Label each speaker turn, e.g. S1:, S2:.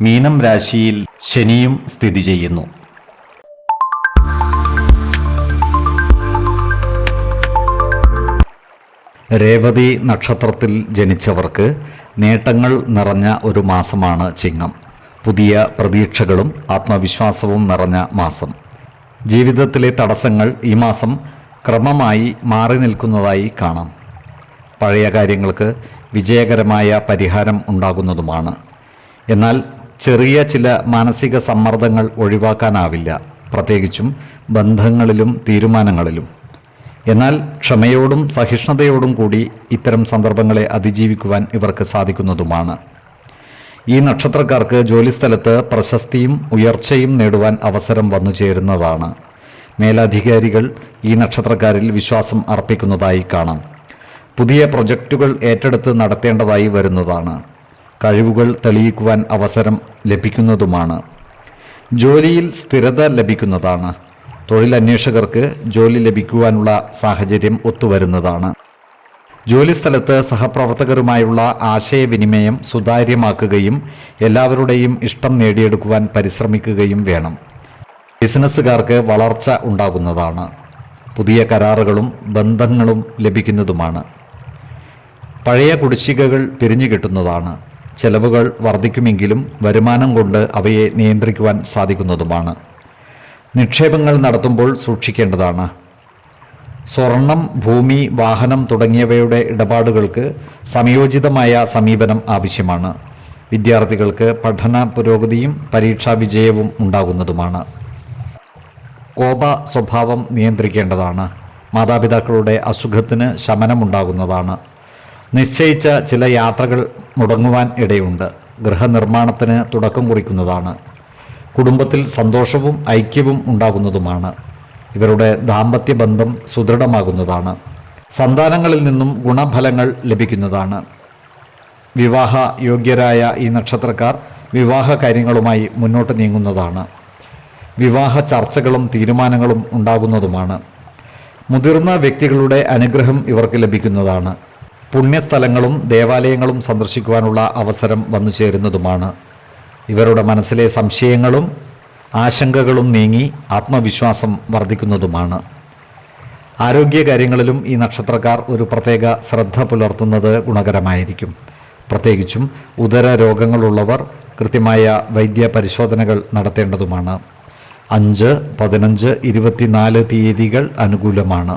S1: മീനം രാശിയിൽ ശനിയും സ്ഥിതി ചെയ്യുന്നു. രേവതി നക്ഷത്രത്തിൽ ജനിച്ചവർക്ക് നേട്ടങ്ങൾ നിറഞ്ഞ ഒരു മാസമാണ് ചിങ്ങം. പുതിയ പ്രതീക്ഷകളും ആത്മവിശ്വാസവും നിറഞ്ഞ മാസം. ജീവിതത്തിലെ തടസ്സങ്ങൾ ഈ മാസം ക്രമമായി മാറി നിൽക്കുന്നതായി കാണാം. പഴയ കാര്യങ്ങൾക്ക് വിജയകരമായ പരിഹാരം ഉണ്ടാകുന്നതുമാണ്. എന്നാൽ ചെറിയ ചില മാനസിക സമ്മർദ്ദങ്ങൾ ഒഴിവാക്കാനാവില്ല. പ്രത്യേകിച്ചും ബന്ധങ്ങളിലും തീരുമാനങ്ങളിലും. എന്നാൽ ക്ഷമയോടും സഹിഷ്ണുതയോടും കൂടി ഇത്തരം സന്ദർഭങ്ങളെ അതിജീവിക്കുവാൻ ഇവർക്ക് സാധിക്കുന്നതുമാണ്. ഈ നക്ഷത്രക്കാർക്ക് ജോലിസ്ഥലത്ത് പ്രശസ്തിയും ഉയർച്ചയും നേടുവാൻ അവസരം വന്നു ചേരുന്നതാണ്. മേലധികാരികൾ ഈ നക്ഷത്രക്കാരിൽ വിശ്വാസം അർപ്പിക്കുന്നതായി കാണാം. പുതിയ പ്രൊജക്റ്റുകൾ ഏറ്റെടുത്ത് നടത്തേണ്ടതായി വരുന്നതാണ്. കഴിവുകൾ തെളിയിക്കുവാൻ അവസരം ലഭിക്കുന്നതുമാണ്. ജോലിയിൽ സ്ഥിരത ലഭിക്കുന്നതാണ്. തൊഴിലന്വേഷകർക്ക് ജോലി ലഭിക്കുവാനുള്ള സാഹചര്യം ഒത്തുവരുന്നതാണ്. ജോലിസ്ഥലത്ത് സഹപ്രവർത്തകരുമായുള്ള ആശയവിനിമയം സുതാര്യമാക്കുകയും എല്ലാവരുടെയും ഇഷ്ടം നേടിയെടുക്കുവാൻ പരിശ്രമിക്കുകയും വേണം. ബിസിനസ്സുകാർക്ക് വളർച്ച ഉണ്ടാകുന്നതാണ്. പുതിയ കരാറുകളും ബന്ധങ്ങളും ലഭിക്കുന്നതുമാണ്. പഴയ കുടിശ്ശികകൾ പിരിഞ്ഞു കിട്ടുന്നതാണ്. ചെലവുകൾ വർദ്ധിക്കുമെങ്കിലും വരുമാനം കൊണ്ട് അവയെ നിയന്ത്രിക്കുവാൻ സാധിക്കുന്നതുമാണ്. നിക്ഷേപങ്ങൾ നടത്തുമ്പോൾ സൂക്ഷിക്കേണ്ടതാണ്. സ്വർണം ഭൂമി വാഹനം തുടങ്ങിയവയുടെ ഇടപാടുകൾക്ക് സമയോചിതമായ സമീപനം ആവശ്യമാണ്. വിദ്യാർത്ഥികൾക്ക് പഠന പുരോഗതിയും പരീക്ഷാ വിജയവും ഉണ്ടാകുന്നതുമാണ്. കോപ സ്വഭാവം നിയന്ത്രിക്കേണ്ടതാണ്. മാതാപിതാക്കളുടെ അസുഖത്തിന് ശമനമുണ്ടാകുന്നതാണ്. നിശ്ചയിച്ച ചില യാത്രകൾ മുടങ്ങുവാൻ ഇടയുണ്ട്. ഗൃഹനിർമ്മാണത്തിന് തുടക്കം കുറിക്കുന്നതാണ്. കുടുംബത്തിൽ സന്തോഷവും ഐക്യവും ഉണ്ടാകുന്നതുമാണ്. ഇവരുടെ ദാമ്പത്യ ബന്ധം സുദൃഢമാകുന്നതാണ്. സന്താനങ്ങളിൽ നിന്നും ഗുണഫലങ്ങൾ ലഭിക്കുന്നതാണ്. വിവാഹ യോഗ്യരായ ഈ നക്ഷത്രക്കാർ വിവാഹ കാര്യങ്ങളുമായി മുന്നോട്ട് നീങ്ങുന്നതാണ്. വിവാഹ ചർച്ചകളും തീരുമാനങ്ങളും ഉണ്ടാകുന്നതുമാണ്. മുതിർന്ന വ്യക്തികളുടെ അനുഗ്രഹം ഇവർക്ക് ലഭിക്കുന്നതാണ്. പുണ്യസ്ഥലങ്ങളും ദേവാലയങ്ങളും സന്ദർശിക്കുവാനുള്ള അവസരം വന്നു ചേരുന്നതുമാണ്. ഇവരുടെ മനസ്സിലെ സംശയങ്ങളും ആശങ്കകളും നീങ്ങി ആത്മവിശ്വാസം വർദ്ധിക്കുന്നതുമാണ്. ആരോഗ്യകാര്യങ്ങളിലും ഈ നക്ഷത്രക്കാർ ഒരു പ്രത്യേക ശ്രദ്ധ പുലർത്തുന്നത് ഗുണകരമായിരിക്കും. പ്രത്യേകിച്ചും ഉദര രോഗങ്ങളുള്ളവർ കൃത്യമായ വൈദ്യ പരിശോധനകൾ നടത്തേണ്ടതുമാണ്. അഞ്ച് പതിനഞ്ച് ഇരുപത്തിനാല് തീയതികൾ അനുകൂലമാണ്.